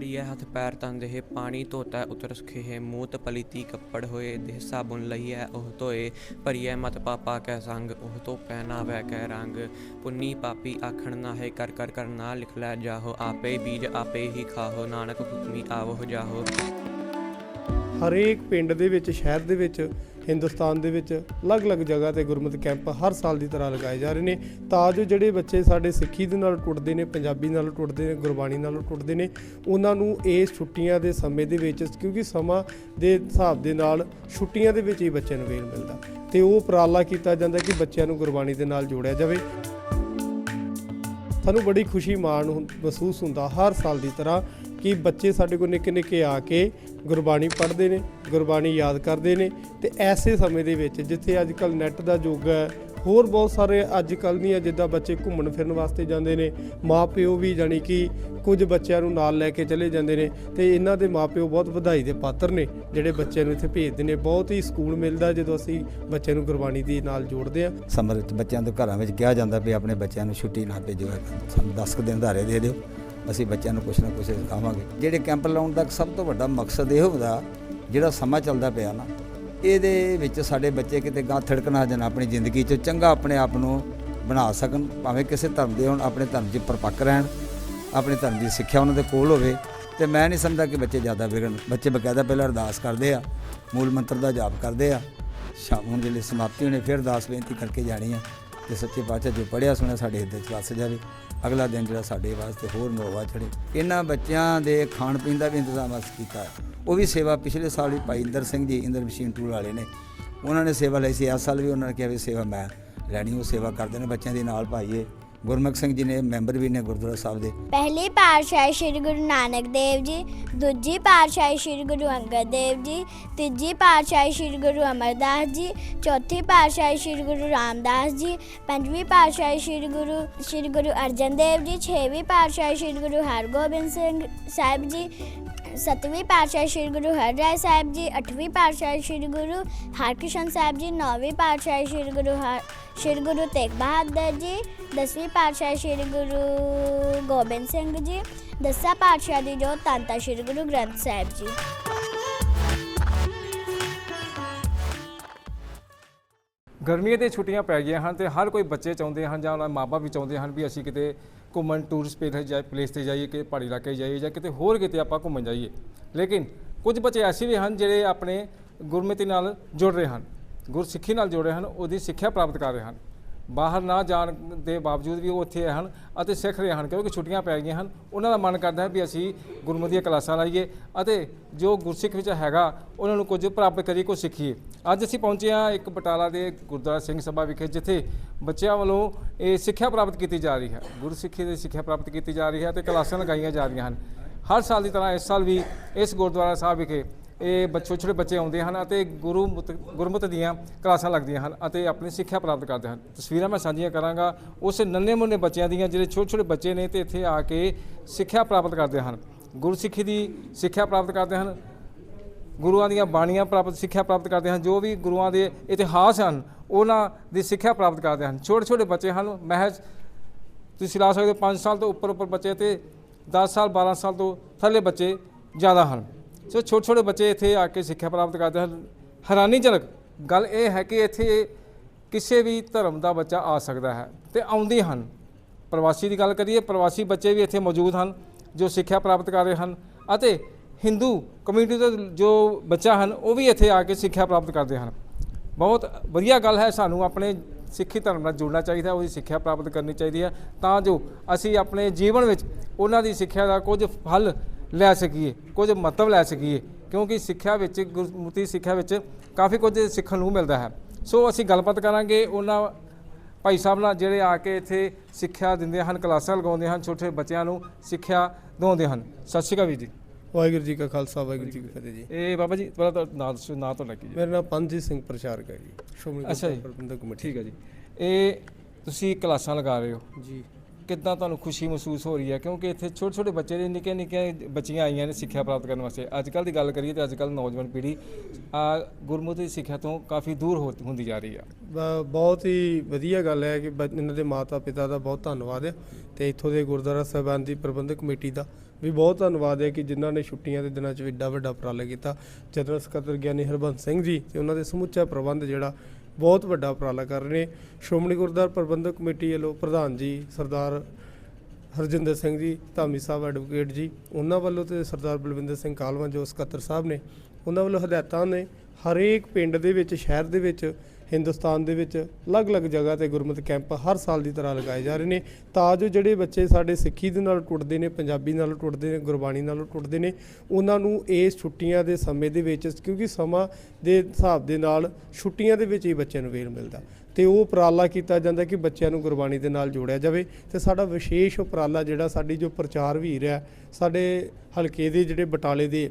ਭਰੀਏ ਹੱਥ ਪੈਰ ਤੰਦੇ ਪਾਣੀ ਧੋਤਾ ਉਤਰ ਸੁਖੇ ਮੂਤ ਪਲੀਤੀ ਕੱਪੜ ਹੋਏ, ਦੇਹ ਸਾਬੁਨ ਲਈਐ, ਉਹ ਧੋਏ ਭਰੀਏ ਮਤ ਪਾਪਾ ਕੈ ਸੰਗ, ਉਹ ਧੋ ਨਾ ਵੈ ਕੈ ਰੰਗ। ਪੁੰਨੀ ਪਾਪੀ ਆਖਣ ਨਾ ਹੈ ਕਰ ਕਰ ਕਰਨਾ ਲਿਖ ਲੈ ਜਾਹੋ, ਆਪੇ ਬੀਜ ਆਪੇ ਹੀ ਖਾਹੋ, ਨਾਨਕ ਹੁਕਮੀ ਆਵੋ ਜਾਹੋ। ਹਰੇਕ ਪਿੰਡ ਦੇ ਵਿੱਚ, ਸ਼ਹਿਰ ਦੇ ਵਿੱਚ ਹਿੰਦੁਸਤਾਨ ਦੇ ਵਿੱਚ ਅਲੱਗ-ਅਲੱਗ ਜਗ੍ਹਾ ਤੇ ਗੁਰਮਤਿ ਕੈਂਪ ਹਰ ਸਾਲ ਦੀ ਤਰ੍ਹਾਂ ਲਗਾਏ ਜਾ ਰਹੇ ਨੇ। ਤਾਂ ਜੋ ਜਿਹੜੇ ਬੱਚੇ ਸਾਡੇ ਸਿੱਖੀ ਦੇ ਨਾਲ ਟੁੱਟਦੇ ਨੇ, ਪੰਜਾਬੀ ਨਾਲ ਟੁੱਟਦੇ ਨੇ, ਗੁਰਬਾਣੀ ਨਾਲ ਟੁੱਟਦੇ ਨੇ, ਉਹਨਾਂ ਨੂੰ ਇਸ ਛੁੱਟੀਆਂ ਦੇ ਸਮੇਂ ਦੇ ਵਿੱਚ, ਕਿਉਂਕਿ ਸਮਾਂ ਦੇ ਹਿਸਾਬ ਦੇ ਨਾਲ ਛੁੱਟੀਆਂ ਦੇ ਵਿੱਚ ਹੀ ਬੱਚਿਆਂ ਨੂੰ ਵੇਲ ਮਿਲਦਾ। ਤੇ ਉਹ ਉਪਰਾਲਾ ਕੀਤਾ ਜਾਂਦਾ ਕਿ ਬੱਚਿਆਂ ਨੂੰ ਗੁਰਬਾਣੀ ਦੇ ਨਾਲ ਜੋੜਿਆ ਜਾਵੇ। ਸਾਨੂੰ ਬੜੀ ਖੁਸ਼ੀ, ਮਾਣ ਹੁੰ- ਮਹਿਸੂਸ ਹੁੰਦਾ ਹਰ ਸਾਲ ਦੀ ਤਰ੍ਹਾਂ ਕਿ ਬੱਚੇ ਸਾਡੇ ਕੋਲ ਨਿੱਕੇ ਨਿੱਕੇ ਆ ਕੇ ਗੁਰਬਾਣੀ ਪੜ੍ਹਦੇ ਨੇ, ਗੁਰਬਾਣੀ ਯਾਦ ਕਰਦੇ ਨੇ ਤੇ ਐਸੇ ਸਮੇਂ ਦੇ ਵਿੱਚ ਜਿੱਥੇ ਅੱਜ ਕੱਲ ਨੈੱਟ ਦਾ ਯੁੱਗ ਹੈ, ਹੋਰ ਬਹੁਤ ਸਾਰੇ ਅੱਜ ਕੱਲ ਦੀਆਂ ਜਿੱਦਾਂ ਬੱਚੇ ਘੁੰਮਣ ਫਿਰਨ ਵਾਸਤੇ ਜਾਂਦੇ ਨੇ, ਮਾਪਿਓ ਵੀ ਜਾਣੀ ਕਿ ਕੁਝ ਬੱਚਿਆਂ ਨੂੰ ਨਾਲ ਲੈ ਕੇ ਚਲੇ ਜਾਂਦੇ ਨੇ ਤੇ ਇਹਨਾਂ ਦੇ ਮਾਪਿਓ ਬਹੁਤ ਵਧਾਈ ਦੇ ਪਾਤਰ ਨੇ, ਜਿਹੜੇ ਬੱਚਿਆਂ ਨੂੰ ਇੱਥੇ ਭੇਜਦੇ ਨੇ, ਬਹੁਤ ਹੀ ਸਕੂਨ ਮਿਲਦਾ ਜਦੋਂ ਅਸੀਂ ਬੱਚਿਆਂ ਨੂੰ ਗੁਰਬਾਣੀ ਦੇ ਨਾਲ ਜੋੜਦੇ ਹਾਂ। ਸਮਰ ਵਿੱਚ ਬੱਚਿਆਂ ਦੇ ਘਰਾਂ ਵਿੱਚ ਕਿਹਾ ਜਾਂਦਾ ਵੀ ਆਪਣੇ ਬੱਚਿਆਂ ਨੂੰ ਛੁੱਟੀ ਨਾ ਭੇਜੋ, ਸਾਨੂੰ 10 ਕੁ ਦਿਨ ਧਾਰੇ ਦੇ ਦਿਓ। ਅਸੀਂ ਬੱਚਿਆਂ ਨੂੰ ਕੁਛ ਨਾ ਕੁਛ ਸਿਖਾਵਾਂਗੇ। ਜਿਹੜੇ ਕੈਂਪ ਲਾਉਣ ਦਾ ਸਭ ਤੋਂ ਵੱਡਾ ਮਕਸਦ ਇਹ ਹੁੰਦਾ ਜਿਹੜਾ ਸਮਾਂ ਚੱਲਦਾ ਪਿਆ ਨਾ, ਇਹਦੇ ਵਿੱਚ ਸਾਡੇ ਬੱਚੇ ਕਿਤੇ ਗਾਂ ਥੜਕ ਨਾ ਜਾਣ ਆਪਣੀ ਜ਼ਿੰਦਗੀ 'ਚ ਚੰਗਾ ਆਪਣੇ ਆਪ ਨੂੰ ਬਣਾ ਸਕਣ, ਭਾਵੇਂ ਕਿਸੇ ਧਰਮ ਦੇ ਹੋਣ, ਆਪਣੇ ਧਰਮ 'ਚ ਪਰਪੱਕ ਰਹਿਣ, ਆਪਣੇ ਧਰਮ ਦੀ ਸਿੱਖਿਆ ਉਹਨਾਂ ਦੇ ਕੋਲ ਹੋਵੇ। ਤੇ ਮੈਂ ਨਹੀਂ ਸਮਝਦਾ ਕਿ ਬੱਚੇ ਜ਼ਿਆਦਾ ਵਿਗੜਨ। ਬੱਚੇ ਬਕਾਇਦਾ ਪਹਿਲਾਂ ਅਰਦਾਸ ਕਰਦੇ ਆ, ਮੂਲ ਮੰਤਰ ਦਾ ਜਾਪ ਕਰਦੇ ਆ। ਸ਼ਾਮ ਨੂੰ ਜਿਹੜੇ ਸਮਾਪਤੀ ਹੋਣੇ, ਫਿਰ ਅਰਦਾਸ ਬੇਨਤੀ ਕਰਕੇ ਜਾਣੀ ਆ। ਤੇ ਸੱਚੇ ਪਾਤਸ਼ਾਹ ਜੋ ਪੜਿਆ ਸੁਣਿਆ, ਸਾਡੇ ਹਿਰਦੇ 'ਚ ਵਸ ਜਾਵੇ। ਅਗਲਾ ਦਿਨ ਜਿਹੜਾ ਸਾਡੇ ਵਾਸਤੇ ਹੋਰ ਮੋਵਾ ਚੜੇ ਇਹਨਾਂ ਬੱਚਿਆਂ ਦੇ ਖਾਣ ਪੀਣ ਦਾ ਵੀ ਇੰਤਜ਼ਾਮ ਅਸੀਂ ਕੀਤਾ। ਉਹ ਵੀ ਸੇਵਾ ਪਿਛਲੇ ਸਾਲ ਵੀ ਭਾਈ ਇੰਦਰ ਸਿੰਘ ਜੀ, ਇੰਦਰ ਮਸ਼ੀਨ ਟੂਲ ਵਾਲੇ ਨੇ। ਉਹਨਾਂ ਨੇ ਸੇਵਾ ਲਈ ਸੀ। ਇਸ ਸਾਲ ਵੀ ਉਹਨਾਂ ਨੇ ਕਿਹਾ ਵੀ ਸੇਵਾ ਮੈਂ ਲੈਣੀ, ਉਹ ਸੇਵਾ ਕਰਦੇ ਨੇ ਬੱਚਿਆਂ ਦੇ ਨਾਲ ਭਾਈਏ। ਗੁਰਮੁਖ ਸਿੰਘ ਜੀ ਨੇ, ਮੈਂਬਰ ਵੀ ਨੇ ਗੁਰਦੁਆਰਾ ਸਾਹਿਬ ਦੇ। ਪਹਿਲੀ ਪਾਤਸ਼ਾਹੀ ਸ੍ਰੀ ਗੁਰੂ ਨਾਨਕ ਦੇਵ ਜੀ, ਦੂਜੀ ਪਾਤਸ਼ਾਹੀ ਸ੍ਰੀ ਗੁਰੂ ਅੰਗਦ ਦੇਵ ਜੀ, ਤੀਜੀ ਪਾਤਸ਼ਾਹੀ ਸ੍ਰੀ ਗੁਰੂ ਅਮਰਦਾਸ ਜੀ, ਚੌਥੀ ਪਾਤਸ਼ਾਹੀ ਸ੍ਰੀ ਗੁਰੂ ਰਾਮਦਾਸ ਜੀ, ਪੰਜਵੀਂ ਪਾਤਸ਼ਾਹੀ ਸ੍ਰੀ ਗੁਰੂ ਸ੍ਰੀ ਗੁਰੂ ਅਰਜਨ ਦੇਵ ਜੀ, ਛੇਵੀਂ ਪਾਤਸ਼ਾਹੀ ਸ੍ਰੀ ਗੁਰੂ ਹਰਗੋਬਿੰਦ ਸਿੰਘ ਸਾਹਿਬ ਜੀ ਸਤਵੀਂ ਪਾਤਸ਼ਾਹ ਸ੍ਰੀ ਗੁਰੂ ਹਰਿਰਾਏ ਸਾਹਿਬ ਜੀ, ਅੱਠਵੀਂ ਪਾਤਸ਼ਾਹ ਸ੍ਰੀ ਗੁਰੂ ਹਰਕ੍ਰਿਸ਼ਨ ਸਾਹਿਬ ਜੀ, ਨੌਵੀਂ ਪਾਤਸ਼ਾਹ ਸ੍ਰੀ ਗੁਰੂ ਹਰ ਸ੍ਰੀ ਗੁਰੂ ਤੇਗ ਬਹਾਦਰ ਜੀ, ਦਸਵੀਂ ਪਾਤਸ਼ਾਹ ਸ੍ਰੀ ਗੁਰੂ ਗੋਬਿੰਦ ਸਿੰਘ ਜੀ, ਦਸਾਂ ਪਾਤਸ਼ਾਹ ਦੀ ਜੋ ਤੰਤਾ ਸ੍ਰੀ ਗੁਰੂ ਗ੍ਰੰਥ ਸਾਹਿਬ ਜੀ। ਗਰਮੀਆਂ ਦੀਆਂ ਛੁੱਟੀਆਂ ਪੈ ਗਈਆਂ ਹਨ ਤੇ ਹਰ ਕੋਈ ਬੱਚੇ ਚਾਹੁੰਦੇ ਹਨ ਜਾਂ ਉਹਨਾਂ ਦੇ ਮਾਪੇ ਵੀ ਚਾਹੁੰਦੇ ਹਨ ਵੀ ਅਸੀਂ ਕਿਤੇ ਘੁੰਮਣ ਟੂਰਿਸਟ ਪਲੇਸ ਜਾਈ ਪਲੇਸ ਤੇ ਜਾਈਏ ਕਿ ਪਹਾੜੀ ਇਲਾਕੇ ਜਾਈਏ ਜਾਂ ਕਿਤੇ ਹੋਰ ਕਿਤੇ ਆਪਾਂ ਘੁੰਮਣ ਜਾਈਏ। ਲੇਕਿਨ ਕੁਝ ਬੱਚੇ ਐਸੇ ਵੀ ਹਨ ਜਿਹੜੇ ਆਪਣੇ ਗੁਰਮਤਿ ਨਾਲ ਜੁੜ ਰਹੇ ਹਨ, ਗੁਰਸਿੱਖੀ ਨਾਲ ਜੁੜ ਰਹੇ ਹਨ, ਉਹਦੀ ਸਿੱਖਿਆ ਪ੍ਰਾਪਤ ਕਰ ਰਹੇ ਹਨ। ਬਾਹਰ ਨਾ ਜਾਣ ਦੇ ਬਾਵਜੂਦ ਵੀ ਉਹ ਉੱਥੇ ਹਨ ਅਤੇ ਸਿੱਖ ਰਹੇ ਹਨ, ਕਿਉਂਕਿ ਛੁੱਟੀਆਂ ਪੈ ਗਈਆਂ ਹਨ। ਉਹਨਾਂ ਦਾ ਮਨ ਕਰਦਾ ਹੈ ਵੀ ਅਸੀਂ ਗੁਰਮਤਿ ਦੀਆਂ ਕਲਾਸਾਂ ਲਾਈਏ ਅਤੇ ਜੋ ਗੁਰਸਿੱਖ ਵਿੱਚ ਹੈਗਾ, ਉਹਨਾਂ ਨੂੰ ਕੁਝ ਪ੍ਰਾਪਤ ਕਰੀਏ, ਕੁਝ ਸਿੱਖੀਏ। ਅੱਜ ਅਸੀਂ ਪਹੁੰਚੇ ਹਾਂ ਇੱਕ ਬਟਾਲਾ ਦੇ ਗੁਰਦੁਆਰਾ ਸਿੰਘ ਸਭਾ ਵਿਖੇ, ਜਿੱਥੇ ਬੱਚਿਆਂ ਵੱਲੋਂ ਇਹ ਸਿੱਖਿਆ ਪ੍ਰਾਪਤ ਕੀਤੀ ਜਾ ਰਹੀ ਹੈ। ਗੁਰਸਿੱਖੀ ਦੀ ਸਿੱਖਿਆ ਪ੍ਰਾਪਤ ਕੀਤੀ ਜਾ ਰਹੀ ਹੈ ਤੇ ਕਲਾਸਾਂ ਲਗਾਈਆਂ ਜਾ ਰਹੀਆਂ ਹਨ। ਹਰ ਸਾਲ ਦੀ ਤਰ੍ਹਾਂ ਇਸ ਸਾਲ ਵੀ ਇਸ ਗੁਰਦੁਆਰਾ ਸਾਹਿਬ ਵਿਖੇ ਇਹ ਬੱਚੇ ਛੋਟੇ ਬੱਚੇ ਆਉਂਦੇ ਹਨ ਅਤੇ ਗੁਰੂ ਮੁਤ- ਗੁਰਮਤਿ ਦੀਆਂ ਕਲਾਸਾਂ ਲੱਗਦੀਆਂ ਹਨ ਅਤੇ ਆਪਣੀ ਸਿੱਖਿਆ ਪ੍ਰਾਪਤ ਕਰਦੇ ਹਨ। ਤਸਵੀਰਾਂ ਮੈਂ ਸਾਂਝੀਆਂ ਕਰਾਂਗਾ ਉਸ ਨੰਨੇ ਮੁੰਨੇ ਬੱਚਿਆਂ ਦੀਆਂ ਜਿਹੜੇ ਛੋਟੇ ਛੋਟੇ ਬੱਚੇ ਨੇ ਤੇ ਇੱਥੇ ਆ ਕੇ ਸਿੱਖਿਆ ਪ੍ਰਾਪਤ ਕਰਦੇ ਹਨ। ਗੁਰਸਿੱਖੀ ਦੀ ਸਿੱਖਿਆ ਪ੍ਰਾਪਤ ਕਰਦੇ ਹਨ, ਗੁਰੂਆਂ ਦੀਆਂ ਬਾਣੀਆਂ ਪ੍ਰਾਪਤ, ਸਿੱਖਿਆ ਪ੍ਰਾਪਤ ਕਰਦੇ ਹਨ, ਜੋ ਵੀ ਗੁਰੂਆਂ ਦੇ ਇਤਿਹਾਸ ਹਨ, ਉਹਨਾਂ ਦੀ ਸਿੱਖਿਆ ਪ੍ਰਾਪਤ ਕਰਦੇ ਹਨ। ਛੋਟੇ ਛੋਟੇ ਬੱਚੇ ਹਨ, ਮਹਿਜ ਤੁਸੀਂ ਲਾ ਸਕਦੇ ਹੋ 5 ਸਾਲ ਤੋਂ ਉੱਪਰ ਉੱਪਰ ਬੱਚੇ ਤੇ 10 ਸਾਲ 12 ਸਾਲ ਤੋਂ ਥੱਲੇ ਬੱਚੇ ਜ਼ਿਆਦਾ ਹਨ। ਸੋ ਛੋਟੇ ਛੋਟੇ ਬੱਚੇ ਇੱਥੇ ਆ ਕੇ ਸਿੱਖਿਆ ਪ੍ਰਾਪਤ ਕਰਦੇ ਹਨ। ਹੈਰਾਨੀਜਨਕ ਗੱਲ ਇਹ ਹੈ ਕਿ ਇੱਥੇ ਕਿਸੇ ਵੀ ਧਰਮ ਦਾ ਬੱਚਾ ਆ ਸਕਦਾ ਹੈ ਤੇ ਆਉਂਦੇ ਹਨ। ਪ੍ਰਵਾਸੀ ਦੀ ਗੱਲ ਕਰੀਏ, ਪ੍ਰਵਾਸੀ ਬੱਚੇ ਵੀ ਇੱਥੇ ਮੌਜੂਦ ਹਨ, ਜੋ ਸਿੱਖਿਆ ਪ੍ਰਾਪਤ ਕਰ ਰਹੇ ਹਨ ਅਤੇ ਹਿੰਦੂ ਕਮਿਊਨਿਟੀ ਦੇ ਜੋ ਬੱਚਾ ਹਨ, ਉਹ ਵੀ ਇੱਥੇ ਆ ਕੇ ਸਿੱਖਿਆ ਪ੍ਰਾਪਤ ਕਰਦੇ ਹਨ। ਬਹੁਤ ਵਧੀਆ ਗੱਲ ਹੈ, ਸਾਨੂੰ ਆਪਣੇ ਸਿੱਖੀ ਧਰਮ ਨਾਲ ਜੁੜਨਾ ਚਾਹੀਦਾ, ਉਹਦੀ ਸਿੱਖਿਆ ਪ੍ਰਾਪਤ ਕਰਨੀ ਚਾਹੀਦੀ ਹੈ। ਤਾਂ ਜੋ ਅਸੀਂ ਆਪਣੇ ਜੀਵਨ ਵਿੱਚ ਉਹਨਾਂ ਦੀ ਸਿੱਖਿਆ ਦਾ ਕੁਝ ਫਲ ਲੈ ਸਕੀਏ ਕੁਝ ਮਹੱਤਵ ਲੈ ਸਕੀਏ ਕਿਉਂਕਿ ਸਿੱਖਿਆ ਵਿੱਚ ਗੁਰਮੁਖੀ ਸਿੱਖਿਆ ਵਿੱਚ ਕਾਫੀ ਕੁਝ ਸਿੱਖਣ ਨੂੰ ਮਿਲਦਾ ਹੈ। ਸੋ ਅਸੀਂ ਗੱਲਬਾਤ ਕਰਾਂਗੇ ਉਹਨਾਂ ਭਾਈ ਸਾਹਿਬ ਨਾਲ ਜਿਹੜੇ ਆ ਕੇ ਇੱਥੇ ਸਿੱਖਿਆ ਦਿੰਦੇ ਹਨ ਕਲਾਸਾਂ ਲਗਾਉਂਦੇ ਹਨ ਛੋਟੇ ਬੱਚਿਆਂ ਨੂੰ ਸਿੱਖਿਆ ਦਿਵਾਉਂਦੇ ਹਨ। ਸਤਿ ਸ਼੍ਰੀ ਅਕਾਲ ਵੀਰ ਜੀ। ਵਾਹਿਗੁਰੂ ਜੀ ਕਾ ਖਾਲਸਾ ਵਾਹਿਗੁਰੂ ਜੀ ਕੀ ਫਤਿਹ ਜੀ। ਇਹ ਬਾਬਾ ਜੀ ਤੁਹਾਡਾ ਤਾਂ ਨਾਂ ਦੱਸੋ ਨਾਂ ਤੁਹਾਡਾ ਕੀ ਜੀ। ਮੇਰਾ ਨਾਮ ਪੰਜੀਤ ਸਿੰਘ ਪ੍ਰਚਾਰਕ ਹੈ ਜੀ ਸ਼੍ਰੋਮਣੀ ਅੱਛਾ ਜੀ। ਗੁਰਦੁਆਰਾ ਪ੍ਰਬੰਧਕ ਕਮੇਟੀ। ਠੀਕ ਹੈ ਜੀ। ਇਹ ਤੁਸੀਂ ਕਲਾਸਾਂ ਲਗਾ ਰਹੇ ਹੋ। ਜੀ। ਕਿੱਦਾਂ ਤੁਹਾਨੂੰ ਖੁਸ਼ੀ ਮਹਿਸੂਸ ਹੋ ਰਹੀ ਹੈ? ਕਿਉਂਕਿ ਇੱਥੇ ਛੋਟੇ ਛੋਟੇ ਬੱਚੇ ਨੇ, ਨਿੱਕੇ ਨਿੱਕੇ ਬੱਚੀਆਂ ਆਈਆਂ ਨੇ ਸਿੱਖਿਆ ਪ੍ਰਾਪਤ ਕਰਨ ਵਾਸਤੇ। ਅੱਜ ਕੱਲ ਦੀ ਗੱਲ ਕਰੀਏ ਤੇ ਅੱਜ ਕੱਲ ਨੌਜਵਾਨ ਪੀੜ੍ਹੀ ਆ ਗੁਰਮੁਖੀ ਸਿੱਖਿਆ ਤੋਂ ਕਾਫੀ ਦੂਰ ਹੋ- ਹੁੰਦੀ ਜਾ ਰਹੀ ਆ। ਬ- ਬਹੁਤ ਹੀ ਵਧੀਆ ਗੱਲ ਹੈ ਕਿ ਬ- ਇਹਨਾਂ ਦੇ ਮਾਤਾ ਪਿਤਾ ਦਾ ਬਹੁਤ ਧੰਨਵਾਦ ਹੈ ਤੇ ਇੱਥੋਂ ਦੇ ਗੁਰਦੁਆਰਾ ਸਾਹਿਬਾਨ ਦੀ ਪ੍ਰਬੰਧਕ ਕਮੇਟੀ ਦਾ ਵੀ ਬਹੁਤ ਧੰਨਵਾਦ ਹੈ ਕਿ ਜਿਨ੍ਹਾਂ ਨੇ ਛੁੱਟੀਆਂ ਦੇ ਦਿਨਾਂ 'ਚ ਵੀ ਏਡਾ ਵੱਡਾ ਉਪਰਾਲਾ ਕੀਤਾ। ਜਨਰਲ ਸਕੱਤਰ ਗਿਆਨੀ ਹਰਬੰਸ ਸਿੰਘ ਜੀ ਤੇ ਉਹਨਾਂ ਦੇ ਸਮੁੱਚਾ ਪ੍ਰਬੰਧ ਜਿਹੜਾ ਬਹੁਤ ਵੱਡਾ ਉਪਰਾਲਾ ਕਰ ਰਹੇ ਨੇ। ਸ਼੍ਰੋਮਣੀ ਗੁਰਦੁਆਰਾ ਪ੍ਰਬੰਧਕ ਕਮੇਟੀ ਵੱਲੋਂ ਪ੍ਰਧਾਨ ਜੀ ਸਰਦਾਰ ਹਰਜਿੰਦਰ ਸਿੰਘ ਜੀ, ਧਾਮੀ ਸਾਹਿਬ ਐਡਵੋਕੇਟ ਜੀ, ਉਹਨਾਂ ਵੱਲੋਂ ਤੇ ਸਰਦਾਰ ਬਲਵਿੰਦਰ ਸਿੰਘ ਕਾਲਵਾ ਜੋ ਸਕੱਤਰ ਸਾਹਿਬ ਨੇ, ਉਹਨਾਂ ਵੱਲੋਂ ਹਦਾਇਤਾਂ ਨੇ, ਹਰੇਕ ਪਿੰਡ ਦੇ ਵਿੱਚ, ਸ਼ਹਿਰ ਦੇ ਵਿੱਚ ਹਿੰਦੁਸਤਾਨ ਦੇ ਵਿੱਚ ਅਲੱਗ-ਅਲੱਗ ਜਗ੍ਹਾ ਤੇ ਗੁਰਮਤਿ ਕੈਂਪ ਹਰ ਸਾਲ ਦੀ ਤਰ੍ਹਾਂ ਲਗਾਏ ਜਾ ਰਹੇ ਨੇ। ਤਾਂ ਜੋ ਜਿਹੜੇ ਬੱਚੇ ਸਾਡੇ ਸਿੱਖੀ ਦੇ ਨਾਲ ਟੁੱਟਦੇ ਨੇ, ਪੰਜਾਬੀ ਨਾਲ ਟੁੱਟਦੇ ਨੇ, ਗੁਰਬਾਣੀ ਨਾਲ ਟੁੱਟਦੇ ਨੇ, ਉਹਨਾਂ ਨੂੰ ਇਸ ਛੁੱਟੀਆਂ ਦੇ ਸਮੇਂ ਦੇ ਵਿੱਚ, ਕਿਉਂਕਿ ਸਮਾਂ ਦੇ ਹਿਸਾਬ ਦੇ ਨਾਲ ਛੁੱਟੀਆਂ ਦੇ ਵਿੱਚ ਹੀ ਬੱਚਿਆਂ ਨੂੰ ਵੇਲ ਮਿਲਦਾ। ਤੇ ਉਹ ਉਪਰਾਲਾ ਕੀਤਾ ਜਾਂਦਾ ਕਿ ਬੱਚਿਆਂ ਨੂੰ ਗੁਰਬਾਣੀ ਦੇ ਨਾਲ ਜੋੜਿਆ ਜਾਵੇ। ਤੇ ਸਾਡਾ ਵਿਸ਼ੇਸ਼ ਉਪਰਾਲਾ ਜਿਹੜਾ ਸਾਡੀ ਜੋ ਪ੍ਰਚਾਰ ਵੀਰ ਹੈ, ਸਾਡੇ ਹਲਕੇ ਦੇ ਜਿਹੜੇ ਬਟਾਲੇ ਦੇ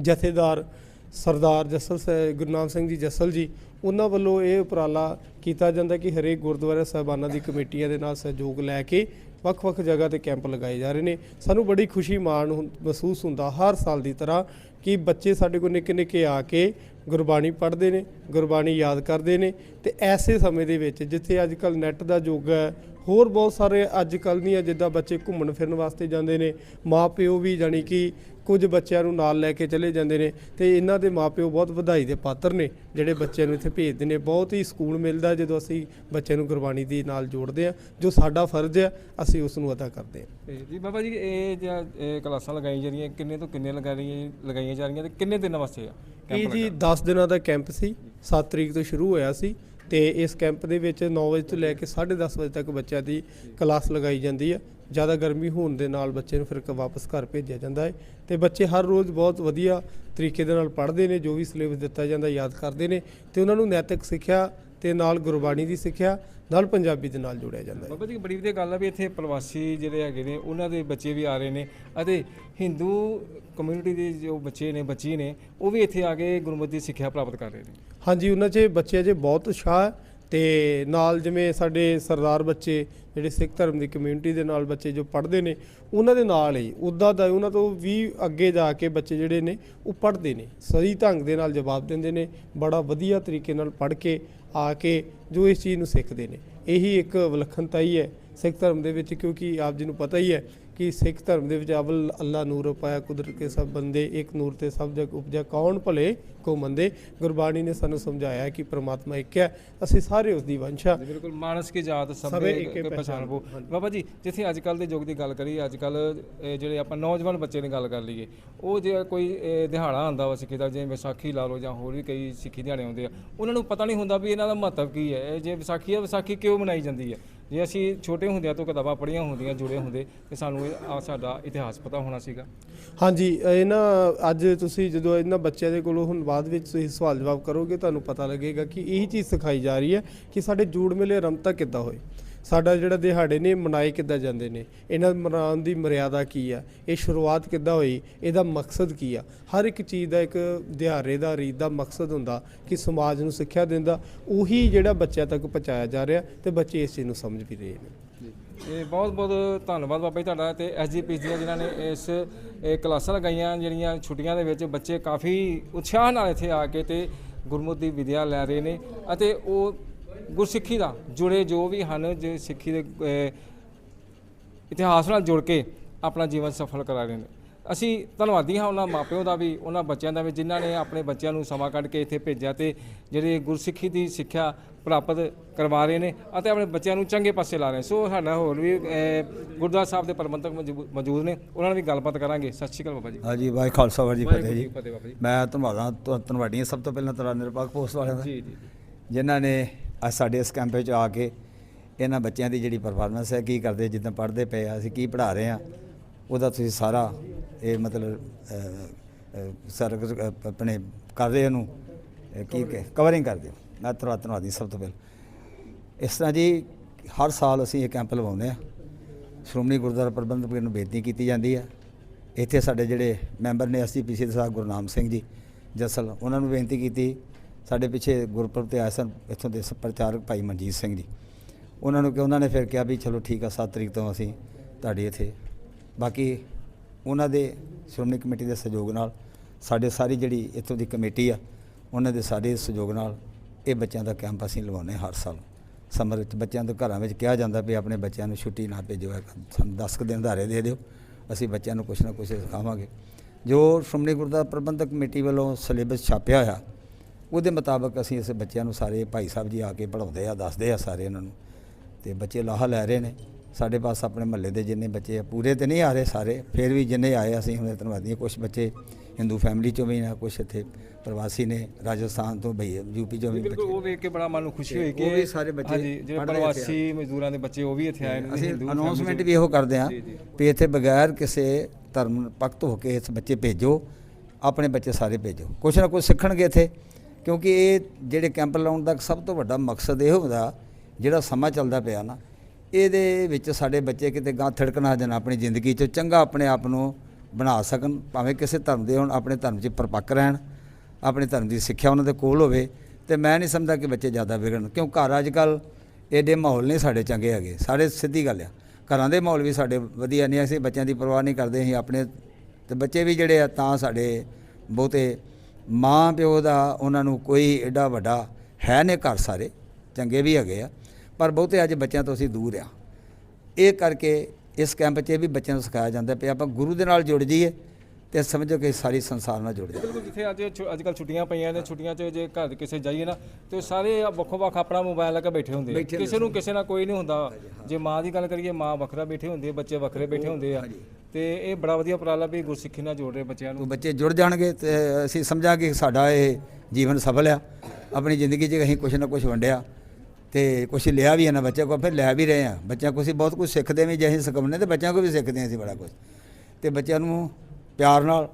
ਜਥੇਦਾਰ ਸਰਦਾਰ ਜਸਲ ਸ- ਗੁਰਨਾਮ ਸਿੰਘ ਜੀ ਜਸਲ ਜੀ ਉਹਨਾਂ ਵੱਲੋਂ ਇਹ ਉਪਰਾਲਾ ਕੀਤਾ ਜਾਂਦਾ ਕਿ ਹਰੇਕ ਗੁਰਦੁਆਰਾ ਸਾਹਿਬਾਨਾਂ ਦੀ ਕਮੇਟੀਆਂ ਦੇ ਨਾਲ ਸਹਿਯੋਗ ਲੈ ਕੇ ਵੱਖ-ਵੱਖ ਜਗ੍ਹਾ ਤੇ ਕੈਂਪ ਲਗਾਏ ਜਾ ਰਹੇ ਨੇ। ਸਾਨੂੰ ਬੜੀ ਖੁਸ਼ੀ ਮਾਣ ਹੁੰ- ਮਹਿਸੂਸ ਹੁੰਦਾ ਹਰ ਸਾਲ ਦੀ ਤਰ੍ਹਾਂ ਕਿ ਬੱਚੇ ਸਾਡੇ ਕੋਲ ਨਿੱਕੇ ਨਿੱਕੇ ਆ ਕੇ ਗੁਰਬਾਣੀ ਪੜ੍ਹਦੇ ਨੇ, ਗੁਰਬਾਣੀ ਯਾਦ ਕਰਦੇ ਨੇ ਤੇ ਐਸੇ ਸਮੇਂ ਦੇ ਵਿੱਚ ਜਿੱਥੇ ਅੱਜ ਕੱਲ ਨੈੱਟ ਦਾ ਯੁੱਗ ਹੈ ਹੋਰ ਬਹੁਤ ਸਾਰੇ ਅੱਜ ਕੱਲ ਦੀਆਂ ਜਿੱਦਾਂ ਬੱਚੇ ਘੁੰਮਣ ਫਿਰਨ ਵਾਸਤੇ ਜਾਂਦੇ ਨੇ ਮਾਪਿਓ ਵੀ ਜਾਣੀ ਕਿ ਕੁਝ ਬੱਚਿਆਂ ਨੂੰ ਨਾਲ ਲੈ ਕੇ ਚਲੇ ਜਾਂਦੇ ਨੇ ਤੇ ਇਹਨਾਂ ਦੇ ਮਾਪਿਓ ਬਹੁਤ ਵਧਾਈ ਦੇ ਪਾਤਰ ਨੇ ਜਿਹੜੇ ਬੱਚਿਆਂ ਨੂੰ ਇੱਥੇ ਭੇਜਦੇ ਨੇ। ਬਹੁਤ ਹੀ ਸਕੂਨ ਮਿਲਦਾ ਜਦੋਂ ਅਸੀਂ ਬੱਚਿਆਂ ਨੂੰ ਗੁਰਬਾਣੀ ਦੇ ਨਾਲ ਜੋੜਦੇ ਆ ਜੋ ਸਾਡਾ ਫਰਜ਼ ਹੈ ਅਸੀਂ ਉਸ ਨੂੰ ਅਦਾ ਕਰਦੇ ਤੇ ਜੀ ਬਾਬਾ ਜੀ ਇਹ ਜਿਹੜਾ ਇਹ ਕਲਾਸਾਂ ਲਗਾਈਆਂ ਜਾ ਰਹੀਆਂ ਕਿੰਨੇ ਤੋਂ ਕਿੰਨੇ ਲਗਾ ਰਹੀਆਂ ਲਗਾਈਆਂ ਜਾ ਰਹੀਆਂ ਤੇ ਕਿੰਨੇ ਦਿਨਾਂ ਵਾਸਤੇ ਆ? ਇਹ ਜੀ ਲੱਗਾ? 10 ਦਿਨਾਂ ਦਾ ਕੈਂਪ ਸੀ 7 ਤਰੀਕ ਤੋਂ ਸ਼ੁਰੂ ਹੋਇਆ ਸੀ। ਤੇ ਇਸ ਕੈਂਪ ਦੇ ਵਿੱਚ 9 ਵਜੇ ਤੋਂ ਲੈ ਕੇ 10:30 ਵਜੇ ਤੱਕ ਬੱਚਿਆਂ ਦੀ ਕਲਾਸ ਲਗਾਈ ਜਾਂਦੀ ਹੈ ਜ਼ਿਆਦਾ ਗਰਮੀ ਹੋਣ ਦੇ ਨਾਲ ਬੱਚੇ ਨੂੰ ਫਿਰ ਵਾਪਸ ਘਰ ਭੇਜਿਆ ਜਾਂਦਾ ਹੈ ਤੇ ਬੱਚੇ ਹਰ ਰੋਜ਼ ਬਹੁਤ ਵਧੀਆ ਤਰੀਕੇ ਦੇ ਨਾਲ ਪੜ੍ਹਦੇ ਨੇ, ਜੋ ਵੀ ਸਿਲੇਬਸ ਦਿੱਤਾ ਜਾਂਦਾ ਯਾਦ ਕਰਦੇ ਨੇ ਤੇ ਉਹਨਾਂ ਨੂੰ ਨੈਤਿਕ ਸਿੱਖਿਆ ਤੇ ਨਾਲ ਗੁਰਬਾਣੀ ਦੀ ਸਿੱਖਿਆ, ਨਾਲ ਪੰਜਾਬੀ ਦੇ ਨਾਲ ਜੋੜਿਆ ਜਾਂਦਾ ਹੈ। ਬਾਬਾ ਜੀ ਬੜੀ ਵਧੀਆ ਗੱਲ ਆ ਵੀ ਇੱਥੇ ਪ੍ਰਵਾਸੀ ਜਿਹੜੇ ਹੈਗੇ ਨੇ, ਉਹਨਾਂ ਦੇ ਬੱਚੇ ਵੀ ਆ ਰਹੇ ਨੇ ਅਤੇ ਹਿੰਦੂ ਕਮਿਊਨਿਟੀ ਦੇ ਜੋ ਬੱਚੇ ਨੇ, ਬੱਚੀ ਨੇ, ਉਹ ਵੀ ਇੱਥੇ ਆ ਕੇ ਗੁਰਮਤਿ ਦੀ ਸਿੱਖਿਆ ਪ੍ਰਾਪਤ ਕਰ ਰਹੇ ਨੇ। ਹਾਂਜੀ, ਉਹਨਾਂ 'ਚ ਬੱਚੇ ਅਜੇ ਬਹੁਤ ਉਤਸ਼ਾਹ ਹੈ ਤੇ ਨਾਲ ਜਿਵੇਂ ਸਾਡੇ ਸਰਦਾਰ ਬੱਚੇ, ਜਿਹੜੇ ਸਿੱਖ ਧਰਮ ਦੀ ਕਮਿਊਨਿਟੀ ਦੇ ਨਾਲ ਬੱਚੇ ਜੋ ਪੜ੍ਹਦੇ ਨੇ, ਉਹਨਾਂ ਦੇ ਨਾਲ ਹੀ, ਉੱਦਾਂ ਦਾ ਉਹਨਾਂ ਤੋਂ ਵੀ ਅੱਗੇ ਜਾ ਕੇ ਬੱਚੇ ਜਿਹੜੇ ਨੇ, ਉਹ ਪੜ੍ਹਦੇ ਨੇ, ਸਹੀ ਢੰਗ ਦੇ ਨਾਲ ਜਵਾਬ ਦਿੰਦੇ ਨੇ, ਬੜਾ ਵਧੀਆ ਤਰੀਕੇ ਨਾਲ ਪੜ੍ਹ ਕੇ ਆ ਕੇ ਜੋ ਇਸ ਚੀਜ਼ ਨੂੰ ਸਿੱਖਦੇ ਨੇ। ਇਹੀ ਇੱਕ ਵਿਲੱਖਣਤਾ ਹੀ ਹੈ ਸਿੱਖ ਧਰਮ ਦੇ ਵਿੱਚ, ਕਿਉਂਕਿ ਆਪ ਜੀ ਨੂੰ ਪਤਾ ਹੀ ਹੈ ਕਿ ਸਿੱਖ ਧਰਮ ਦੇ ਵਿੱਚ ਅਵਲ ਅੱਲਾ ਨੂਰ ਪਾਇਆ ਕੁਦਰਤ ਕੇ ਸਭ ਬੰਦੇ ਇੱਕ ਨੂਰ ਤੇ ਸਭ ਜਗ ਉਪਜਾ ਕੌਣ ਭਲੇ ਕੋ ਮੰਦੇ? ਗੁਰਬਾਣੀ ਨੇ ਸਾਨੂੰ ਸਮਝਾਇਆ ਕਿ ਪ੍ਰਮਾਤਮਾ ਇੱਕ ਹੈ। ਅਸੀਂ ਸਾਰੇ ਉਸ ਦੀ ਵੰਸ਼। ਜੀ ਬਿਲਕੁਲ ਮਾਨਸ ਕੀ ਜਾਤ ਸਭ ਦੇ ਪਛਾਣ ਹਾਂਜੀ। ਬਾਬਾ ਜੀ ਜਿੱਥੇ ਅੱਜ ਕੱਲ ਦੇ ਯੁੱਗ ਦੀ ਗੱਲ ਕਰੀਏ ਅੱਜ ਕੱਲ ਜਿਹੜੇ ਆਪਾਂ ਨੌਜਵਾਨ ਬੱਚੇ ਦੀ ਗੱਲ ਕਰ ਲਈਏ ਉਹ ਜੇ ਕੋਈ ਦਿਹਾੜਾ ਆਉਂਦਾ ਵਾ ਸਿੱਖੀ ਦਾ ਜਿਵੇਂ ਵਿਸਾਖੀ ਲਾ ਲਓ ਜਾਂ ਹੋਰ ਵੀ ਕਈ ਸਿੱਖੀ ਦਿਹਾੜੇ ਆਉਂਦੇ ਆ ਉਹਨਾਂ ਨੂੰ ਪਤਾ ਨਹੀਂ ਹੁੰਦਾ ਵੀ ਇਹਨਾਂ ਦਾ ਮਹੱਤਵ ਕੀ ਹੈ। ਜੇ ਵਿਸਾਖੀ ਹੈ ਵਿਸਾਖੀ ਕਿਉਂ ਮਨਾਈ ਜਾਂਦੀ ਹੈ? ਜੇ ਅਸੀਂ ਛੋਟੇ ਹੁੰਦਿਆਂ ਤੋਂ ਕਿਤਾਬਾਂ ਪੜ੍ਹੀਆਂ ਹੁੰਦੀਆਂ, ਜੁੜੇ ਹੁੰਦੇ, ਤੇ ਸਾਨੂੰ ਇਹ, ਆ ਸਾਡਾ ਇਤਿਹਾਸ ਪਤਾ ਹੋਣਾ ਸੀਗਾ। ਹਾਂਜੀ, ਇਹ ਨਾ ਅੱਜ ਤੁਸੀਂ ਜਦੋਂ ਇਹਨਾਂ ਬੱਚਿਆਂ ਦੇ ਕੋਲੋਂ ਹੁਣ ਬਾਅਦ ਵਿੱਚ ਤੁਸੀਂ ਸਵਾਲ ਜਵਾਬ ਕਰੋਗੇ, ਤੁਹਾਨੂੰ ਪਤਾ ਲੱਗੇਗਾ ਕਿ ਇਹ ਚੀਜ਼ ਸਿਖਾਈ ਜਾ ਰਹੀ ਹੈ ਕਿ ਸਾਡੇ ਜੂੜ ਮੇਲੇ ਰਮਤਾ ਕਿੱਦਾਂ ਹੋਏ। ਸਾਡਾ ਜਿਹੜਾ ਦਿਹਾੜੇ ਨੇ, ਮਨਾਏ ਕਿੱਦਾਂ ਜਾਂਦੇ ਨੇ? ਇਹਨਾਂ ਮਨਾਉਣ ਦੀ ਮਰਿਆਦਾ ਕੀ ਆ? ਇਹ ਸ਼ੁਰੂਆਤ ਕਿੱਦਾਂ ਹੋਈ? ਇਹਦਾ ਮਕਸਦ ਕੀ ਆ? ਹਰ ਇੱਕ ਚੀਜ਼ ਦਾ ਇੱਕ ਦਿਹਾੜੇ ਦਾ, ਰੀਤ ਦਾ ਮਕਸਦ ਹੁੰਦਾ ਕਿ ਸਮਾਜ ਨੂੰ ਸਿੱਖਿਆ ਦਿੰਦਾ। ਉਹੀ ਜਿਹੜਾ ਬੱਚਿਆਂ ਤੱਕ ਪਹੁੰਚਾਇਆ ਜਾ ਰਿਹਾ ਤੇ ਬੱਚੇ ਇਸ ਚੀਜ਼ ਨੂੰ ਸਮਝ ਵੀ ਰਹੇ ਨੇ। ਇਹ ਬਹੁਤ ਬਹੁਤ ਧੰਨਵਾਦ ਬਾਬਾ ਜੀ ਤੁਹਾਡਾ ਤੇ ਐਸਜੀਪੀ ਦੀਆਂ ਜਿਨ੍ਹਾਂ ਨੇ ਇਸ ਕਲਾਸਾਂ ਲਗਾਈਆਂ, ਜਿਹੜੀਆਂ ਛੁੱਟੀਆਂ ਦੇ ਵਿੱਚ ਬੱਚੇ ਕਾਫੀ ਉਤਸ਼ਾਹ ਨਾਲ ਇੱਥੇ ਆ ਕੇ ਤੇ ਗੁਰਮੁਖ ਦੀ ਵਿਦਿਆ ਲੈ ਰਹੇ ਨੇ ਅਤੇ ਉਹ ਗੁਰਸਿੱਖੀ ਦਾ ਜੁੜੇ ਜੋ ਵੀ ਹਨ ਜੇ ਸਿੱਖੀ ਦੇ ਇਤਿਹਾਸ ਨਾਲ ਜੁੜ ਕੇ ਆਪਣਾ ਜੀਵਨ ਸਫਲ ਕਰਾ ਰਹੇ ਨੇ। ਅਸੀਂ ਧੰਨਵਾਦੀ ਹਾਂ ਉਹਨਾਂ ਮਾਪਿਆਂ ਦਾ ਵੀ ਉਹਨਾਂ ਬੱਚਿਆਂ ਦਾ ਵੀ ਜਿਨ੍ਹਾਂ ਨੇ ਆਪਣੇ ਬੱਚਿਆਂ ਨੂੰ ਸਮਾਂ ਕੱਢ ਕੇ ਇੱਥੇ ਭੇਜਿਆ ਤੇ ਜਿਹੜੇ ਗੁਰਸਿੱਖੀ ਦੀ ਸਿੱਖਿਆ ਪ੍ਰਾਪਤ ਕਰਵਾ ਰਹੇ ਨੇ ਅਤੇ ਆਪਣੇ ਬੱਚਿਆਂ ਨੂੰ ਚੰਗੇ ਪਾਸੇ ਲਾ ਰਹੇ। ਸੋ ਸਾਡਾ ਹੋਰ ਵੀ ਗੁਰਦੁਆਰਾ ਸਾਹਿਬ ਦੇ ਪ੍ਰਬੰਧਕ ਮੌਜੂ- ਮੌਜੂਦ ਨੇ ਉਹਨਾਂ ਨਾਲ ਵੀ ਗੱਲਬਾਤ ਕਰਾਂਗੇ। ਸਤਿ ਸ਼੍ਰੀ ਅਕਾਲ ਬਾਬਾ ਜੀ। ਹਾਂਜੀ ਵਾਹਿ ਖਾਲਸਾ ਵਾਹਿ ਜੀ ਫਤਿਹ ਜੀ। ਮੈਂ ਧੰਨਵਾਦਾਂ ਧੰਨਵਾਦੀਆਂ ਸਭ ਤੋਂ ਪਹਿਲਾਂ ਤੇਰਾ ਨਿਰਪੱਖ ਪੋਸਟ ਵਾਲਿਆਂ ਦਾ ਜੀ ਜੀ ਜੀ। ਜਿਨ੍ਹਾਂ ਨੇ ਅੱਜ ਸਾਡੇ ਇਸ ਕੈਂਪ ਵਿੱਚ ਆ ਕੇ ਇਹਨਾਂ ਬੱਚਿਆਂ ਦੀ ਜਿਹੜੀ ਪਰਫਾਰਮੈਂਸ ਹੈ ਕੀ ਕਰਦੇ ਜਿੱਦਾਂ ਪੜ੍ਹਦੇ ਪਏ ਆ ਅਸੀਂ ਕੀ ਪੜ੍ਹਾ ਰਹੇ ਆ ਉਹਦਾ ਤੁਸੀਂ ਸਾਰਾ ਇਹ ਮਤਲਬ ਸਾਰਾ ਆਪਣੇ ਕਰ ਰਹੇ ਉਹਨੂੰ ਕੀ ਕਵਰਿੰਗ ਕਰਦੇ ਹੋ ਮੈਂ ਤੁਹਾਡਾ ਧੰਨਵਾਦੀ ਸਭ ਤੋਂ ਪਹਿਲਾਂ। ਇਸ ਤਰ੍ਹਾਂ ਜੀ ਹਰ ਸਾਲ ਅਸੀਂ ਇਹ ਕੈਂਪ ਲਵਾਉਂਦੇ ਆ ਸ਼੍ਰੋਮਣੀ ਗੁਰਦੁਆਰਾ ਪ੍ਰਬੰਧਕ ਨੂੰ ਬੇਨਤੀ ਕੀਤੀ ਜਾਂਦੀ ਹੈ। ਇੱਥੇ ਸਾਡੇ ਜਿਹੜੇ ਮੈਂਬਰ ਨੇ ਐਸਜੀਪੀਸੀ ਦੇ ਸਾਹਿਬ ਗੁਰਨਾਮ ਸਿੰਘ ਜੀ ਜਸਲ ਉਹਨਾਂ ਨੂੰ ਬੇਨਤੀ ਕੀਤੀ ਸਾਡੇ ਪਿੱਛੇ ਗੁਰਪੁਰਬ ਤੇ ਆਏ ਸਨ, ਇੱਥੋਂ ਦੇ ਸ- ਪ੍ਰਚਾਰਕ ਭਾਈ ਮਨਜੀਤ ਸਿੰਘ ਜੀ। ਉਹਨਾਂ ਨੂੰ ਕਿ ਉਹਨਾਂ ਨੇ ਫਿਰ ਕਿਹਾ ਵੀ ਚਲੋ ਠੀਕ ਆ 7 ਤਰੀਕ ਤੋਂ ਅਸੀਂ ਤੁਹਾਡੇ ਇੱਥੇ। ਬਾਕੀ ਉਹਨਾਂ ਦੇ ਸ਼੍ਰੋਮਣੀ ਕਮੇਟੀ ਦੇ ਸਹਿਯੋਗ ਨਾਲ ਸਾਡੇ ਸਾਰੀ ਜਿਹੜੀ ਇੱਥੋਂ ਦੀ ਕਮੇਟੀ ਆ, ਉਹਨਾਂ ਦੇ ਸਾਰੇ ਸਹਿਯੋਗ ਨਾਲ ਇਹ ਬੱਚਿਆਂ ਦਾ ਕੈਂਪ ਅਸੀਂ ਲਵਾਉਂਦੇ ਹਾਂ ਹਰ ਸਾਲ। ਸਮਰ ਵਿੱਚ ਬੱਚਿਆਂ ਦੇ ਘਰਾਂ ਵਿੱਚ ਕਿਹਾ ਜਾਂਦਾ ਵੀ ਆਪਣੇ ਬੱਚਿਆਂ ਨੂੰ ਛੁੱਟੀ ਨਾ ਭੇਜੋ ਸਾਨੂੰ 10 ਕੁ ਦਿਨ ਧਾਰੇ ਦੇ ਦਿਓ, ਅਸੀਂ ਬੱਚਿਆਂ ਨੂੰ ਕੁਛ ਨਾ ਕੁਛ ਸਿਖਾਵਾਂਗੇ। ਜੋ ਸ਼੍ਰੋਮਣੀ ਗੁਰਦੁਆਰਾ ਪ੍ਰਬੰਧਕ ਕਮੇਟੀ ਵੱਲੋਂ ਸਿਲੇਬਸ ਛਾਪਿਆ ਹੋਇਆ ਉਹਦੇ ਮੁਤਾਬਕ ਅਸੀਂ ਇਸ ਬੱਚਿਆਂ ਨੂੰ ਸਾਰੇ ਭਾਈ ਸਾਹਿਬ ਜੀ ਆ ਕੇ ਪੜਾਉਂਦੇ ਆ ਦੱਸਦੇ ਆ ਸਾਰੇ ਇਹਨਾਂ ਨੂੰ। ਤੇ ਬੱਚੇ ਲਾਹਾ ਲੈ ਰਹੇ ਨੇ। ਸਾਡੇ ਪਾਸ ਆਪਣੇ ਮਹੱਲੇ ਦੇ ਜਿੰਨੇ ਬੱਚੇ ਆ ਪੂਰੇ ਤੇ ਨਹੀਂ ਆ ਰਹੇ ਸਾਰੇ। ਫਿਰ ਵੀ ਜਿੰਨੇ ਆਏ ਅਸੀਂ ਹੁਣ ਧੰਨਵਾਦੀ ਕੁਝ ਬੱਚੇ ਹਿੰਦੂ ਫੈਮਿਲੀ ਚੋਂ ਵੀ ਨੇ ਕੁਝ ਇੱਥੇ ਪ੍ਰਵਾਸੀ ਨੇ ਰਾਜਸਥਾਨ ਤੋਂ ਭਈ ਯੂਪੀ ਚੋਂ ਵੀ ਬਿਲਕੁਲ ਉਹ ਬੱਚੇ ਵੇਖ ਕੇ ਬੜਾ ਮਨ ਨੂੰ ਖੁਸ਼ੀ ਹੋਈ ਉਹ ਕਿ ਵੀ ਸਾਰੇ ਬੱਚੇ ਹਾਂਜੀ ਜਿਹੜੇ ਪ੍ਰਵਾਸੀ ਮਜ਼ਦੂਰਾਂ ਦੇ ਬੱਚੇ ਉਹ ਵੀ ਇੱਥੇ ਆਏ ਨੇ ਅਸੀਂ ਅਨਾਉਂਸਮੈਂਟ। ਵੀ ਇਹੋ ਕਰਦੇ ਜੀ। ਵੀ ਇੱਥੇ ਬਗੈਰ ਕਿਸੇ ਧਰਮ ਪੱਖ ਹੋ ਕੇ ਇਸ ਬੱਚੇ ਭੇਜੋ ਆਪਣੇ ਬੱਚੇ ਸਾਰੇ ਭੇਜੋ। ਕੁਛ ਨਾ ਕੁਛ ਸਿੱਖਣਗੇ ਇੱਥੇ। ਕਿਉਂਕਿ ਇਹ ਜਿਹੜੇ ਕੈਂਪ ਲਾਉਣ ਦਾ ਸਭ ਤੋਂ ਵੱਡਾ ਮਕਸਦ ਇਹ ਹੁੰਦਾ ਜਿਹੜਾ ਸਮਾਂ ਚੱਲਦਾ ਪਿਆ ਨਾ, ਇਹਦੇ ਵਿੱਚ ਸਾਡੇ ਬੱਚੇ ਕਿਤੇ ਗਾਂ ਥੜਕ ਨਾ ਜਾਣ ਆਪਣੀ ਜ਼ਿੰਦਗੀ 'ਚ ਚੰਗਾ ਆਪਣੇ ਆਪ ਨੂੰ ਬਣਾ ਸਕਣ, ਭਾਵੇਂ ਕਿਸੇ ਧਰਮ ਦੇ ਹੋਣ, ਆਪਣੇ ਧਰਮ 'ਚ ਪਰਪੱਕ ਰਹਿਣ, ਆਪਣੇ ਧਰਮ ਦੀ ਸਿੱਖਿਆ ਉਹਨਾਂ ਦੇ ਕੋਲ ਹੋਵੇ, ਤੇ ਮੈਂ ਨਹੀਂ ਸਮਝਦਾ ਕਿ ਬੱਚੇ ਜ਼ਿਆਦਾ ਵਿਗੜਨ, ਕਿਉਂ ਘਰ ਅੱਜ ਕੱਲ ਏਡੇ ਮਾਹੌਲ ਨਹੀਂ ਸਾਡੇ ਚੰਗੇ ਹੈਗੇ, ਸਾਡੇ ਸਿੱਧੀ ਗੱਲ ਆ, ਘਰਾਂ ਦੇ ਮਾਹੌਲ ਵੀ ਸਾਡੇ ਵਧੀਆ ਨਹੀਂ ਅਸੀਂ ਬੱਚਿਆਂ ਦੀ ਪਰਵਾਹ ਨਹੀਂ ਕਰਦੇ, ਅਸੀਂ ਆਪਣੇ, ਤੇ ਬੱਚੇ ਵੀ ਜਿਹੜੇ ਆ ਤਾਂ ਸਾਡੇ ਬਹੁਤੇ ਮਾਂ ਪਿਓ ਦਾ ਉਹਨਾਂ ਨੂੰ ਕੋਈ ਐਡਾ ਵੱਡਾ ਹੈ ਨੇ ਘਰ ਸਾਰੇ, ਚੰਗੇ ਵੀ ਹੈਗੇ ਆ, ਪਰ ਬਹੁਤੇ ਅੱਜ ਬੱਚਿਆਂ ਤੋਂ ਅਸੀਂ ਦੂਰ ਆ। ਇਹ ਕਰਕੇ ਇਸ ਕੈਂਪ 'ਚ ਇਹ ਵੀ ਬੱਚਿਆਂ ਨੂੰ ਸਿਖਾਇਆ ਜਾਂਦਾ ਵੀ ਆਪਾਂ ਗੁਰੂ ਦੇ ਨਾਲ ਜੁੜ ਜਾਈਏ। ਤੇ ਸਮਝੋ ਕਿ ਸਾਰੀ ਸੰਸਾਰ ਨਾਲ ਜੁੜ ਬਿਲਕੁਲ ਜਿੱਥੇ ਅੱਜ ਅੱਜ ਕੱਲ ਛੁੱਟੀਆਂ ਪਈਆਂ ਨੇ ਛੁੱਟੀਆਂ 'ਚ ਜੇ ਘਰ ਕਿਸੇ ਜਾਈਏ ਨਾ ਤੇ ਸਾਰੇ ਵੱਖੋ ਵੱਖ ਆਪਣਾ ਮੋਬਾਈਲ ਲੈ ਕੇ ਬੈਠੇ ਹੁੰਦੇ ਕਿਸੇ ਨੂੰ ਕਿਸੇ ਨਾਲ ਕੋਈ ਨਹੀਂ ਹੁੰਦਾ। ਜੇ ਮਾਂ ਦੀ ਗੱਲ ਕਰੀਏ ਮਾਂ ਵੱਖਰਾ ਬੈਠੇ ਹੁੰਦੇ ਬੱਚੇ ਵੱਖਰੇ ਬੈਠੇ ਹੁੰਦੇ ਆ। ਤੇ ਇਹ ਬੜਾ ਵਧੀਆ ਉਪਰਾਲਾ ਵੀ ਗੁਰਸਿੱਖੀ ਨਾਲ ਜੋੜ ਰਹੇ ਬੱਚਿਆਂ ਨੂੰ। ਬੱਚੇ ਜੁੜ ਜਾਣਗੇ ਤੇ ਅਸੀਂ ਸਮਝਾਂਗੇ ਕਿ ਸਾਡਾ ਇਹ ਜੀਵਨ ਸਫਲ ਆ। ਆਪਣੀ ਜ਼ਿੰਦਗੀ 'ਚ ਅਸੀਂ ਕੁਝ ਨਾ ਕੁਝ ਵੰਡਿਆ ਤੇ ਕੁਝ ਲਿਆ ਵੀ ਇਹਨਾਂ ਬੱਚਿਆਂ ਕੋਲ ਫਿਰ ਲੈ ਵੀ ਰਹੇ ਆ। ਬੱਚਿਆਂ ਕੋਲ ਅਸੀਂ ਬਹੁਤ ਕੁਝ ਸਿੱਖਦੇ ਵੀ ਜੇ ਅਸੀਂ ਸਿਖਾਉਂਦੇ ਤੇ ਬੱਚਿਆਂ ਕੋਲ ਵੀ ਸਿੱਖਦੇ ਅਸੀਂ ਬੜਾ ਕੁਝ ਤੇ ਬੱਚਿਆਂ ਨੂੰ ਪਿਆਰ ਨਾਲ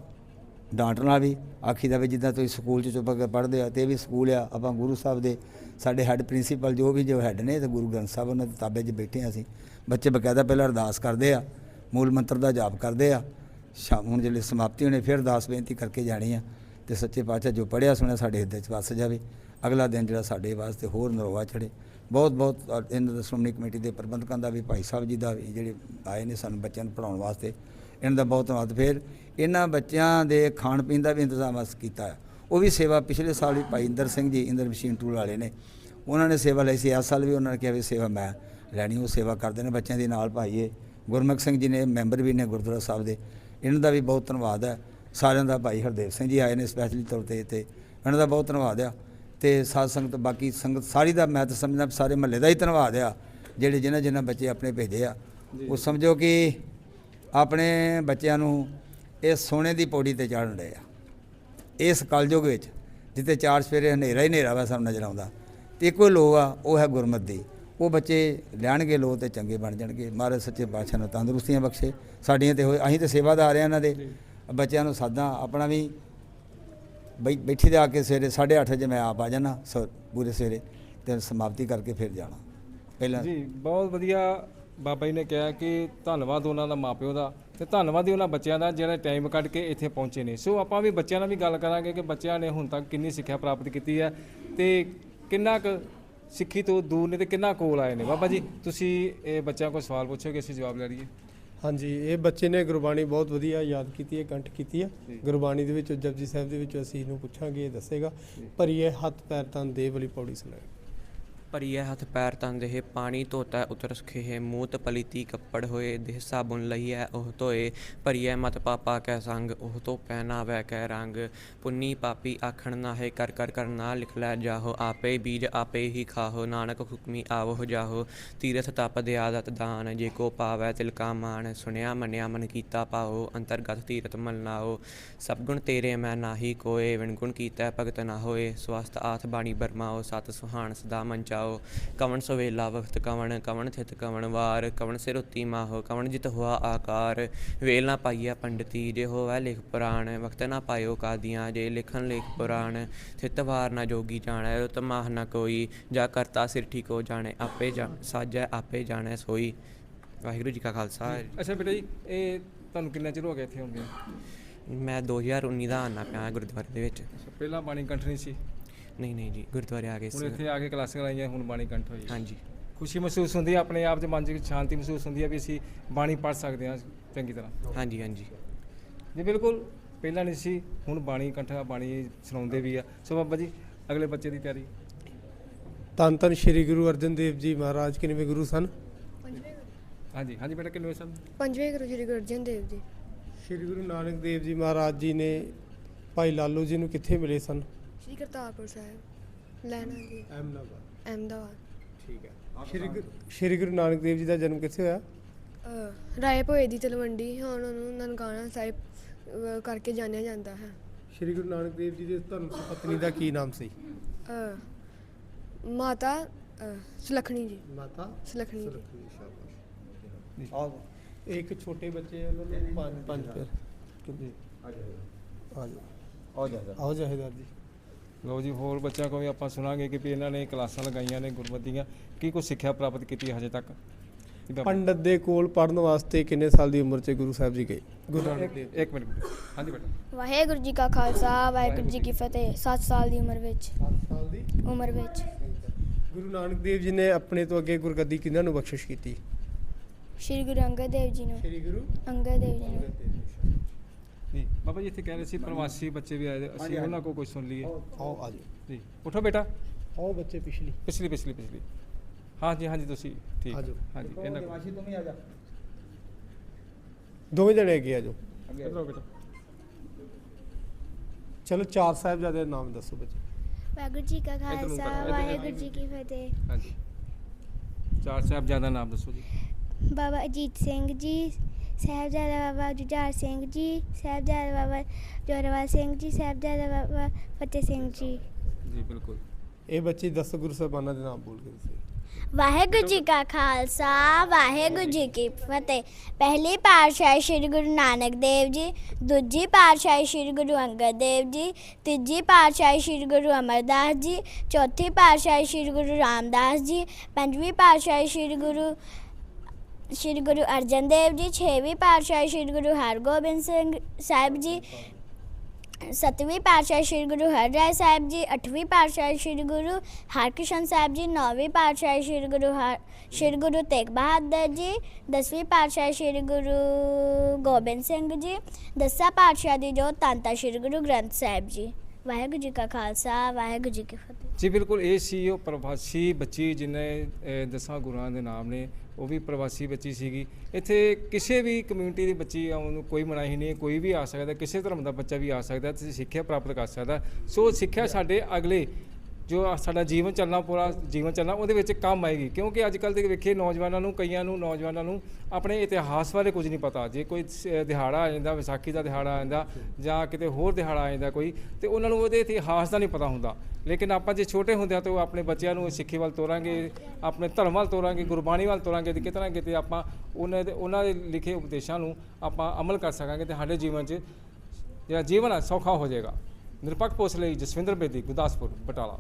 ਡਾਂਟਣਾ ਵੀ, ਆਖੀਦਾ ਵੀ ਜਿੱਦਾਂ ਤੁਸੀਂ ਸਕੂਲ 'ਚ ਚੁੱਪ ਕੇ ਪੜ੍ਹਦੇ ਆ ਤੇ ਇਹ ਵੀ ਸਕੂਲ ਆ, ਆਪਾਂ ਗੁਰੂ ਸਾਹਿਬ ਦੇ ਸਾਡੇ ਹੈੱਡ ਪ੍ਰਿੰਸੀਪਲ ਜੋ ਵੀ ਜੋ ਹੈੱਡ ਨੇ ਤੇ ਗੁਰੂ ਗ੍ਰੰਥ ਸਾਹਿਬ ਉਹਨਾਂ ਦੇ ਤਾਬੇ 'ਚ ਬੈਠੇ ਆ ਅਸੀਂ। ਬੱਚੇ ਬਕਾਇਦਾ ਪਹਿਲਾਂ ਅਰਦਾਸ ਕਰਦੇ ਆ, ਮੂਲ ਮੰਤਰ ਦਾ ਜਾਪ ਕਰਦੇ ਆ ਸ਼ਾਮ ਹੁਣ ਜਿਹੜੇ ਸਮਾਪਤੀ ਹੋਣੇ, ਫਿਰ ਅਰਦਾਸ ਬੇਨਤੀ ਕਰਕੇ ਜਾਣੀ ਆ ਤੇ ਸੱਚੇ ਪਾਤਸ਼ਾਹ ਜੋ ਪੜਿਆ ਸੁਣਿਆ ਸਾਡੇ ਹਿਰਦੇ 'ਚ ਵਸ ਜਾਵੇ। ਅਗਲਾ ਦਿਨ ਜਿਹੜਾ ਸਾਡੇ ਵਾਸਤੇ ਹੋਰ ਨਰੋਆ ਚੜੇ ਬਹੁਤ ਬਹੁਤ ਇਹਨਾਂ ਦਾ ਸ਼੍ਰੋਮਣੀ ਕਮੇਟੀ ਦੇ ਪ੍ਰਬੰਧਕਾਂ ਦਾ ਵੀ ਭਾਈ ਸਾਹਿਬ ਜੀ ਦਾ ਵੀ ਜਿਹੜੇ ਆਏ ਨੇ ਸਾਨੂੰ ਬੱਚਿਆਂ ਨੂੰ ਪੜਾਉਣ ਵਾਸਤੇ, ਇਹਨਾਂ ਦਾ ਬਹੁਤ ਧੰਨਵਾਦ। ਫਿਰ ਇਹਨਾਂ ਬੱਚਿਆਂ ਦੇ ਖਾਣ ਪੀਣ ਦਾ ਵੀ ਇੰਤਜ਼ਾਮ ਅਸ ਕੀਤਾ। ਉਹ ਵੀ ਸੇਵਾ ਪਿਛਲੇ ਸਾਲ ਵੀ ਭਾਈ ਇੰਦਰ ਸਿੰਘ ਜੀ ਇੰਦਰ ਮਸ਼ੀਨ ਟੂਲ ਵਾਲੇ ਨੇ। ਉਹਨਾਂ ਨੇ ਸੇਵਾ ਲਈ ਸੀ। ਇਸ ਸਾਲ ਵੀ ਉਹਨਾਂ ਨੇ ਕਿਹਾ ਵੀ ਸੇਵਾ ਮੈਂ ਲੈਣੀ ਉਹ ਸੇਵਾ ਕਰਦੇ ਨੇ ਬੱਚਿਆਂ ਦੇ ਨਾਲ ਭਾਈਏ। ਗੁਰਮੁਖ ਸਿੰਘ ਜੀ ਨੇ ਮੈਂਬਰ ਵੀ ਨੇ ਗੁਰਦੁਆਰਾ ਸਾਹਿਬ ਦੇ। ਇਹਨਾਂ ਦਾ ਵੀ ਬਹੁਤ ਧੰਨਵਾਦ ਹੈ। ਸਾਰਿਆਂ ਦਾ ਭਾਈ ਹਰਦੇਵ ਸਿੰਘ ਜੀ ਆਏ ਨੇ ਸਪੈਸ਼ਲੀ ਤੌਰ ਤੇ ਤੇ ਇਹਨਾਂ ਦਾ ਬਹੁਤ ਧੰਨਵਾਦ ਆ। ਤੇ ਸਾਧ ਸੰਗਤ ਬਾਕੀ ਸੰਗਤ ਸਾਰੀ ਦਾ ਮੈਂ ਤਾਂ ਸਮਝਦਾ ਸਾਰੇ ਮਹੱਲੇ ਦਾ ਹੀ ਧੰਨਵਾਦ ਆ। ਜਿਹੜੇ ਜਿਨ੍ਹਾਂ ਜਿਨ੍ਹਾਂ ਬੱਚੇ ਆਪਣੇ ਭੇਜੇ ਆ। ਉਹ ਸਮਝੋ ਕਿ ਆਪਣੇ ਬੱਚਿਆਂ ਨੂੰ ਇਹ ਸੋਨੇ ਦੀ ਪੌੜੀ ਤੇ ਚਾੜਨ ਰਹੇ ਆ। ਇਸ ਕਲਯੁਗ ਵਿੱਚ ਜਿੱਥੇ ਚਾਰ ਸਵੇਰੇ ਹਨੇਰਾ ਹੀ ਹਨੇਰਾ ਵਾ ਸਾਨੂੰ ਨਜ਼ਰ ਆਉਂਦਾ, ਤੇ ਇੱਕੋ ਲੋ ਆ ਉਹ ਹੈ ਗੁਰਮਤ। ਦੀ ਉਹ ਬੱਚੇ ਲੈਣਗੇ ਲੋ ਤੇ ਚੰਗੇ ਬਣ ਜਾਣਗੇ। ਮਹਾਰਾਜ ਸੱਚੇ ਪਾਤਸ਼ਾਹ ਨੂੰ ਤੰਦਰੁਸਤੀਆਂ ਬਖਸ਼ੇ। ਸਾਡੀਆਂ ਤੇ ਹੋਏ ਅਸੀਂ ਤੇ ਸੇਵਾਦਾਰ ਆ ਇਹਨਾਂ ਦੇ। ਬੱਚਿਆਂ ਨੂੰ ਸਾਦਾ ਆਪਣਾ ਵੀ ਬੈਠੀ ਦੇ ਆ ਕੇ ਸਵੇਰੇ 8:30 ਵਜੇ ਮੈਂ ਆਪ ਆ ਜਾਣਾ ਸ- ਪੂਰੇ ਸਵੇਰੇ, ਤੇ ਸਮਾਪਤੀ ਕਰਕੇ ਫਿਰ ਜਾਣਾ। ਪਹਿਲਾਂ ਜੀ, ਬਹੁਤ ਵਧੀਆ ਬਾਬਾ ਜੀ ਨੇ ਕਿਹਾ ਕਿ ਧੰਨਵਾਦ ਉਹਨਾਂ ਦਾ ਮਾਪਿਓ ਦਾ ਤੇ ਧੰਨਵਾਦ ਹੀ ਉਹਨਾਂ ਬੱਚਿਆਂ ਦਾ ਜਿਹੜੇ ਟਾਈਮ ਕੱਢ ਕੇ ਇੱਥੇ ਪਹੁੰਚੇ ਨੇ। ਸੋ ਆਪਾਂ ਵੀ ਬੱਚਿਆਂ ਨਾਲ ਵੀ ਗੱਲ ਕਰਾਂਗੇ ਕਿ ਬੱਚਿਆਂ ਨੇ ਹੁਣ ਤੱਕ ਕਿੰਨੀ ਸਿੱਖਿਆ ਪ੍ਰਾਪਤ ਕੀਤੀ ਹੈ ਤੇ ਕਿੰਨਾ ਕੁ ਸਿੱਖੀ ਤੋਂ ਦੂਰ ਨੇ ਤੇ ਕਿੰਨਾ ਕੋਲ ਆਏ ਨੇ। ਬਾਬਾ ਜੀ ਤੁਸੀਂ ਇਹ ਬੱਚਿਆਂ ਕੋਲ ਸਵਾਲ ਪੁੱਛੋਗੇ ਅਸੀਂ ਜਵਾਬ ਲੈ ਲਈਏ। ਹਾਂਜੀ ਇਹ ਬੱਚੇ ਨੇ ਗੁਰਬਾਣੀ ਬਹੁਤ ਵਧੀਆ ਯਾਦ ਕੀਤੀ ਹੈ ਕੰਠ ਕੀਤੀ ਹੈ। ਗੁਰਬਾਣੀ ਦੇ ਵਿੱਚ ਜਪਜੀ ਸਾਹਿਬ ਦੇ ਵਿੱਚ ਅਸੀਂ ਇਹਨੂੰ ਪੁੱਛਾਂਗੇ ਇਹ ਦੱਸੇਗਾ। ਭਰੀਏ ਹੱਥ ਪੈਰ ਤਨ ਦੇ ਵਾਲੀ ਪੌੜੀ ਸੁਣਾਏ ਭਰੀਏ ਹੱਥ ਪੈਰ ਤਨ ਦੇਹ, ਪਾਣੀ ਧੋਤਾ ਉਤਰ ਸੁਖੇ ਮੂਤ ਪਲੀਤੀ ਕੱਪੜ ਹੋਏ, ਦੇਹ ਸਾਬੁਨ ਲਈਐ, ਉਹ ਧੋਏ ਭਰੀਏ ਮਤ ਪਾਪਾ ਕੈ ਸੰਗ, ਉਹ ਤੋਂ ਪੈਨਾ ਕੈ ਰੰਗ। ਪੁੰਨੀ ਪਾਪੀ ਆਖਣ ਨਾਹੇ, ਕਰ ਕਰ ਕਰਨਾ ਲਿਖ ਲੈ ਜਾਹੋ, ਆਪੇ ਬੀਜ ਆਪੇ ਹੀ ਖਾਹੋ, ਨਾਨਕ ਹੁਕਮੀ ਆਵੋ ਜਾਹੋ। ਤੀਰਥ ਤਪ ਦੇ ਦਾਨ, ਜੇ ਕੋ ਪਾਵੈ ਤਿਲਕਾ ਮਾਨ ਸੁਣਿਆ ਮੰਨਿਆ ਮਨ ਕੀਤਾ ਪਾਓ, ਅੰਤਰਗਤ ਤੀਰਥ ਮਲਨਾਓ। ਸਭ ਗੁਣ ਤੇਰੇ ਮੈਂ ਨਾਹੀ ਕੋਏ ਵਿਣ ਗੁਣ ਕੀਤਾ ਭਗਤ ਨਾ ਹੋਏ ਸਵਸਤ ਆਥ ਬਾਣੀ ਬਰਮਾਓ, ਸਤ ਸੁਹਾਣ ਸਦਾ ਮਨ ਚਾਓ ਕਵਣ ਸਵੇਲਾ ਵਖਤ ਕਵਣ ਕਵਣ ਥਿਤ ਕਵਣ ਵਾਰ ਕਵਣ ਸਿਰ ਉਤੀ ਮਾਹੋ ਕਵਣ ਜਿਤ ਹੋਆ ਆਕਾਰ। ਵੇਲ ਨਾ ਪਾਈਆ ਪੰਡਤੀ ਜੇ ਹੋਵੈ ਲਿਖ ਪੁਰਾਣ ਵਖਤ ਨਾ ਪਾਇਓ ਕਾਦੀਆਂ ਜੇ ਲਿਖਨ ਲੇਖ ਪੁਰਾਣ ਥਿਤ ਵਾਰ ਨਾ ਜੋਗੀ ਜਾਣੈ ਰੁਤ ਮਾਹ ਨਾ ਕੋਈ ਜਾ ਕਰਤਾ ਸਿਰ ਠੀਕੋ ਜਾਣੈ ਆਪੇ ਜਾਣ ਸਾਜੈ ਆਪੇ ਜਾਣੈ ਸੋਈ। ਵਾਹਿਗੁਰੂ ਜੀ ਕਾ ਖਾਲਸਾ। ਅੱਛਾ ਬੇਟਾ ਜੀ ਇਹ ਤੁਹਾਨੂੰ ਕਿੰਨਾ ਚਿਰ ਹੋ ਗਿਆ ਇੱਥੇ ਆਉਂਦੇ ਮੈਂ 2019 ਦਾ ਆਨਾ ਪਿਆ ਗੁਰਦੁਆਰੇ ਦੇ ਵਿੱਚ। ਪਹਿਲਾਂ ਬਾਣੀ ਕੰਠ ਨਹੀਂ ਸੀ। ਨਹੀਂ ਨਹੀਂ ਜੀ ਗੁਰਦੁਆਰੇ ਆ ਗਏ ਹੁਣ ਇੱਥੇ ਆ ਕੇ ਕਲਾਸਾਂ ਲਾਈਆਂ ਹੁਣ ਬਾਣੀ ਕੰਠ ਹੋਈ। ਹਾਂਜੀ। ਖੁਸ਼ੀ ਮਹਿਸੂਸ ਹੁੰਦੀ ਹੈ ਆਪਣੇ ਆਪ 'ਚ ਮਨ 'ਚ ਸ਼ਾਂਤੀ ਮਹਿਸੂਸ ਹੁੰਦੀ ਹੈ ਵੀ ਅਸੀਂ ਬਾਣੀ ਪੜ੍ਹ ਸਕਦੇ ਹਾਂ ਚੰਗੀ ਤਰ੍ਹਾਂ। ਹਾਂਜੀ ਹਾਂਜੀ। ਜੀ ਬਿਲਕੁਲ। ਪਹਿਲਾਂ ਨਹੀਂ ਸੀ ਹੁਣ ਬਾਣੀ ਇਕੱਠਾ ਬਾਣੀ ਸੁਣਾਉਂਦੇ ਵੀ ਆ। ਸੋ ਬਾਬਾ ਜੀ ਅਗਲੇ ਬੱਚੇ ਦੀ ਤਿਆਰੀ। ਧੰਨ ਧੰਨ ਸ੍ਰੀ ਗੁਰੂ ਅਰਜਨ ਦੇਵ ਜੀ ਮਹਾਰਾਜ ਕਿਨਵੇਂ ਗੁਰੂ ਸਨ? ਹਾਂਜੀ ਹਾਂਜੀ ਬੇਟਾ ਕਿੰਨੇ ਸਾਲ ਪੰਜਵੇਂ ਗੁਰੂ ਜੀ ਗੁਰੂ ਅਰਜਨ ਦੇਵ ਜੀ। ਸ੍ਰੀ ਗੁਰੂ ਨਾਨਕ ਦੇਵ ਜੀ ਮਹਾਰਾਜ ਜੀ ਨੇ ਭਾਈ ਲਾਲੂ ਜੀ ਨੂੰ ਕਿੱਥੇ ਮਿਲੇ ਸਨ? ਸ੍ਰੀ ਕਰਤਾਰਪੁਰ ਸਾਹਿਬ ਲੈਣਾ ਜੀ ਅਹਿਮਦਾਬਾਦ। ਅਹਿਮਦਾਬਾਦ। ਠੀਕ ਹੈ। ਸ੍ਰੀ ਗੁਰੂ ਸ੍ਰੀ ਗੁਰੂ ਨਾਨਕ ਦੇਵ ਜੀ ਦਾ ਜਨਮ ਕਿੱਥੇ ਹੋਇਆ? ਅਹ ਰਾਏ ਭੋਏ ਦੀ ਤਲਵੰਡੀ ਹੁਣ ਉਹਨੂੰ ਨਨਕਾਣਾ ਸਾਹਿਬ ਅਹ ਕਰਕੇ ਜਾਣਿਆ ਜਾਂਦਾ ਹੈ। ਸ੍ਰੀ ਗੁਰੂ ਨਾਨਕ ਦੇਵ ਜੀ ਦੇ ਧਰਮ ਪਤਨੀ ਦਾ ਕੀ ਨਾਮ ਸੀ? ਅਹ ਮਾਤਾ ਅਹ ਸੁਲੱਖਣੀ ਜੀ। ਮਾਤਾ ਸੁਲੱਖਣੀ ਜੀ। ਇੱਕ ਛੋਟੇ ਬੱਚੇ ਆ, ਉਹਨਾਂ ਨੂੰ ਪੰਜ ਪੰਜ ਪੈਰ। ਆ ਜਾਓ। ਆਓ ਜਹੇਦਾਰ ਜੀ। ਲਓ ਜੀ ਹੋਰ ਬੱਚਿਆਂ ਕੋਲ ਵੀ ਆਪਾਂ ਸੁਣਾਂਗੇ ਕਿ ਵੀ ਇਹਨਾਂ ਨੇ ਕਲਾਸਾਂ ਲਗਾਈਆਂ ਨੇ ਗੁਰਮਤਿ ਦੀਆਂ ਕੀ ਕੁਝ ਸਿੱਖਿਆ ਪ੍ਰਾਪਤ ਕੀਤੀ ਹੈ ਹਜੇ ਤੱਕ? ਪੰਡਤ ਦੇ ਕੋਲ ਪੜਨ ਵਾਸਤੇ ਕਿੰਨੇ ਸਾਲ ਦੀ ਉਮਰ 'ਚ ਗੁਰੂ ਸਾਹਿਬ ਜੀ ਗਏ? ਗੁਰੂ ਨਾਨਕ ਦੇਵ ਇੱਕ ਮਿੰਟ। ਹਾਂਜੀ ਬੇਟਾ। ਵਾਹਿਗੁਰੂ ਜੀ ਕਾ ਖਾਲਸਾ ਵਾਹਿਗੁਰੂ ਜੀ ਕੀ ਫਤਿਹ। 7 ਸਾਲ ਦੀ ਉਮਰ ਵਿੱਚ। 7 ਸਾਲ ਦੀ? ਉਮਰ ਵਿੱਚ। ਗੁਰੂ ਨਾਨਕ ਦੇਵ ਜੀ ਨੇ ਆਪਣੇ ਤੋਂ ਅੱਗੇ ਗੁਰਗੱਦੀ ਕਿਹਨਾਂ ਨੂੰ ਬਖਸ਼ਿਸ਼ ਕੀਤੀ? ਸ਼੍ਰੀ ਗੁਰੂ ਅੰਗਦ ਦੇਵ ਜੀ ਨੂੰ। ਸ੍ਰੀ ਗੁਰੂ ਅੰਗਦ ਦੇਵ ਜੀ ਨੂੰ। ਜੀ ਬਾਬਾ ਜੀ ਇੱਥੇ ਕਹਿ ਰਹੇ ਸੀ ਪ੍ਰਵਾਸੀ ਬੱਚੇ ਵੀ ਆਏ ਨੇ, ਅਸੀਂ ਉਹਨਾਂ ਕੋਲ ਕੁਝ ਸੁਣ ਲਈਏ ਆਓ ਆ ਜਾਓ ਜੀ ਉਠੋ ਬੇਟਾ ਆਓ ਬੱਚੇ ਪਿਛਲੀ ਪਿਛਲੀ ਪਿਛਲੀ ਪਿਛਲੀ ਹਾਂਜੀ ਹਾਂਜੀ ਤੁਸੀਂ ਠੀਕ ਆ ਹੈ। ਜਾਓ। ਹਾਂਜੀ ਇਹਨਾਂ ਕੋਲ ਵਾਸ਼ੀ ਤੂੰ ਵੀ ਆ ਜਾ ਦੋਵੇਂ ਜਣੇ ਅੱਗੇ ਆ ਜਾਓ ਅੱਗੇ ਇੱਧਰ ਆਓ ਬੇਟਾ ਚਲੋ ਚਾਰ ਸਾਹਿਬਜ਼ਾਦੇ ਦੇ ਨਾਮ ਦੱਸੋ ਬੱਚੇ ਵਾਹਿਗੁਰੂ ਜੀ ਕਾ ਇੱਧਰ ਨੂੰ ਖਾਲਸਾ ਕਰੋ, ਇੱਧਰ ਵਾਹਿਗੁਰੂ ਜੀ ਕੀ ਫਤਿਹ ਹਾਂਜੀ ਚਾਰ ਸਾਹਿਬ ਦਾ ਨਾਮ ਦੱਸੋ ਜੀ ਬਾਬਾ ਅਜੀਤ ਸਿੰਘ ਜੀ ਸਾਹਿਬਜ਼ਾਦਾ ਬਾਬਾ ਜੁਝਾਰ ਸਿੰਘ ਜੀ ਸਾਹਿਬਜ਼ਾਦਾ ਬਾਬਾ ਜੋਰਾਵਰ ਸਿੰਘ ਜੀ ਸਾਹਿਬਜ਼ਾਦਾ ਬਾਬਾ ਫਤਿਹ ਸਿੰਘ ਜੀ। ਜੀ ਬਿਲਕੁਲ। ਇਹ ਬੱਚੇ 10 ਗੁਰੂ ਸਾਹਿਬਾਨਾਂ ਦੇ ਨਾਮ ਬੋਲ ਕੇ ਦੱਸੇ। ਵਾਹਿਗੁਰੂ ਜੀ ਕਾ ਖਾਲਸਾ ਵਾਹਿਗੁਰੂ ਜੀ ਕੀ ਫਤਿਹ। ਪਹਿਲੀ ਪਾਤਸ਼ਾਹੀ ਸ੍ਰੀ ਗੁਰੂ ਨਾਨਕ ਦੇਵ ਜੀ ਦੂਜੀ ਪਾਤਸ਼ਾਹੀ ਸ੍ਰੀ ਗੁਰੂ ਅੰਗਦ ਦੇਵ ਜੀ ਤੀਜੀ ਪਾਤਸ਼ਾਹੀ ਸ੍ਰੀ ਗੁਰੂ ਅਮਰਦਾਸ ਜੀ ਚੌਥੀ ਪਾਤਸ਼ਾਹੀ ਸ੍ਰੀ ਗੁਰੂ ਰਾਮਦਾਸ ਜੀ ਪੰਜਵੀਂ ਪਾਤਸ਼ਾਹੀ ਸ੍ਰੀ ਗੁਰੂ ਸ੍ਰੀ ਗੁਰੂ ਅਰਜਨ ਦੇਵ ਜੀ, ਛੇਵੀਂ ਪਾਤਸ਼ਾਹੀ ਸ੍ਰੀ ਗੁਰੂ ਹਰਗੋਬਿੰਦ ਸਿੰਘ ਸਾਹਿਬ ਜੀ, ਸਤਵੀਂ ਪਾਤਸ਼ਾਹ ਸ੍ਰੀ ਗੁਰੂ ਹਰਿਰਾਏ ਸਾਹਿਬ ਜੀ, ਅੱਠਵੀਂ ਪਾਤਸ਼ਾਹ ਸ੍ਰੀ ਗੁਰੂ ਹਰਕ੍ਰਿਸ਼ਨ ਸਾਹਿਬ ਜੀ, ਨੌਵੀਂ ਪਾਤਸ਼ਾਹ ਸ੍ਰੀ ਗੁਰੂ ਹਰ ਸ੍ਰੀ ਗੁਰੂ ਤੇਗ ਬਹਾਦਰ ਜੀ, ਦਸਵੀਂ ਪਾਤਸ਼ਾਹ ਸ੍ਰੀ ਗੁਰੂ ਗੋਬਿੰਦ ਸਿੰਘ ਜੀ, ਦਸਾਂ ਪਾਤਸ਼ਾਹ ਦੀ ਜੋ ਤਾਂਤਾ ਸ੍ਰੀ ਗੁਰੂ ਗ੍ਰੰਥ ਸਾਹਿਬ ਜੀ। ਵਾਹਿਗੁਰੂ ਜੀ ਕਾ ਖਾਲਸਾ, ਵਾਹਿਗੁਰੂ ਜੀ ਕੀ ਫਤਿਹ। ਜੀ, ਬਿਲਕੁਲ, ਇਹ ਸੀ ਉਹ ਪ੍ਰਵਾਸੀ ਬੱਚੀ ਜਿਨੇ ਦਸਾਂ ਗੁਰੂਆਂ ਦੇ ਨਾਮ ਨੇ। ਉਹ ਵੀ ਪ੍ਰਵਾਸੀ ਬੱਚੀ ਸੀਗੀ। ਇੱਥੇ ਕਿਸੇ ਵੀ ਕਮਿਊਨਿਟੀ ਦੀ ਬੱਚੀ ਆਉਣ ਨੂੰ ਕੋਈ ਮਨਾਹੀ ਨਹੀਂ, ਕੋਈ ਵੀ ਆ ਸਕਦਾ, ਕਿਸੇ ਧਰਮ ਦਾ ਬੱਚਾ ਵੀ ਆ ਸਕਦਾ ਤੇ ਸਿੱਖਿਆ ਪ੍ਰਾਪਤ ਕਰ ਸਕਦਾ। ਸੋ ਸਿੱਖਿਆ ਸਾਡੇ ਅਗਲੇ ਜੋ ਸਾਡਾ ਜੀਵਨ ਚੱਲਣਾ ਪੂਰਾ ਜੀਵਨ ਚੱਲਣਾ, ਉਹਦੇ ਵਿੱਚ ਕੰਮ ਆਏਗੀ। ਕਿਉਂਕਿ ਅੱਜ ਕੱਲ੍ਹ ਦੇ ਵੇਖੇ ਨੌਜਵਾਨਾਂ ਨੂੰ, ਕਈਆਂ ਨੂੰ, ਨੌਜਵਾਨਾਂ ਨੂੰ ਆਪਣੇ ਇਤਿਹਾਸ ਬਾਰੇ ਕੁਝ ਨਹੀਂ ਪਤਾ। ਜੇ ਕੋਈ ਸ- ਦਿਹਾੜਾ ਆ ਜਾਂਦਾ, ਵਿਸਾਖੀ ਦਾ ਦਿਹਾੜਾ ਆ ਜਾਂਦਾ ਜਾਂ ਕਿਤੇ ਹੋਰ ਦਿਹਾੜਾ ਆ ਜਾਂਦਾ ਕੋਈ, ਤੇ ਉਹਨਾਂ ਨੂੰ ਉਹਦੇ ਇਤਿਹਾਸ ਦਾ ਨਹੀਂ ਪਤਾ ਹੁੰਦਾ। ਲੇਕਿਨ ਆਪਾਂ ਜੇ ਛੋਟੇ ਹੁੰਦੇ ਆ ਤਾਂ ਉਹ ਆਪਣੇ ਬੱਚਿਆਂ ਨੂੰ ਸਿੱਖੀ ਵੱਲ ਤੋਰਾਂਗੇ, ਆਪਣੇ ਧਰਮ ਵੱਲ ਤੋਰਾਂਗੇ, ਗੁਰਬਾਣੀ ਵੱਲ ਤੋਰਾਂਗੇ ਤੇ ਕਿਤੇ ਨਾ ਕਿਤੇ ਆਪਾਂ ਉਹਨਾਂ ਦੇ ਉਹਨਾਂ ਦੇ ਲਿਖੇ ਉਪਦੇਸ਼ਾਂ ਨੂੰ ਆਪਾਂ ਅਮਲ ਕਰ ਸਕਾਂਗੇ ਤੇ ਸਾਡੇ ਜੀਵਨ 'ਚ ਜਿਹੜਾ ਜੀਵਨ ਆ, ਸੌਖਾ ਹੋ ਜਾਏਗਾ। ਨਿਰਪੱਖ ਪੁਲਿਸ ਲਈ ਜਸਵਿੰਦਰ ਬੇਦੀ, ਗੁਰਦਾਸਪੁਰ, ਬਟਾਲਾ।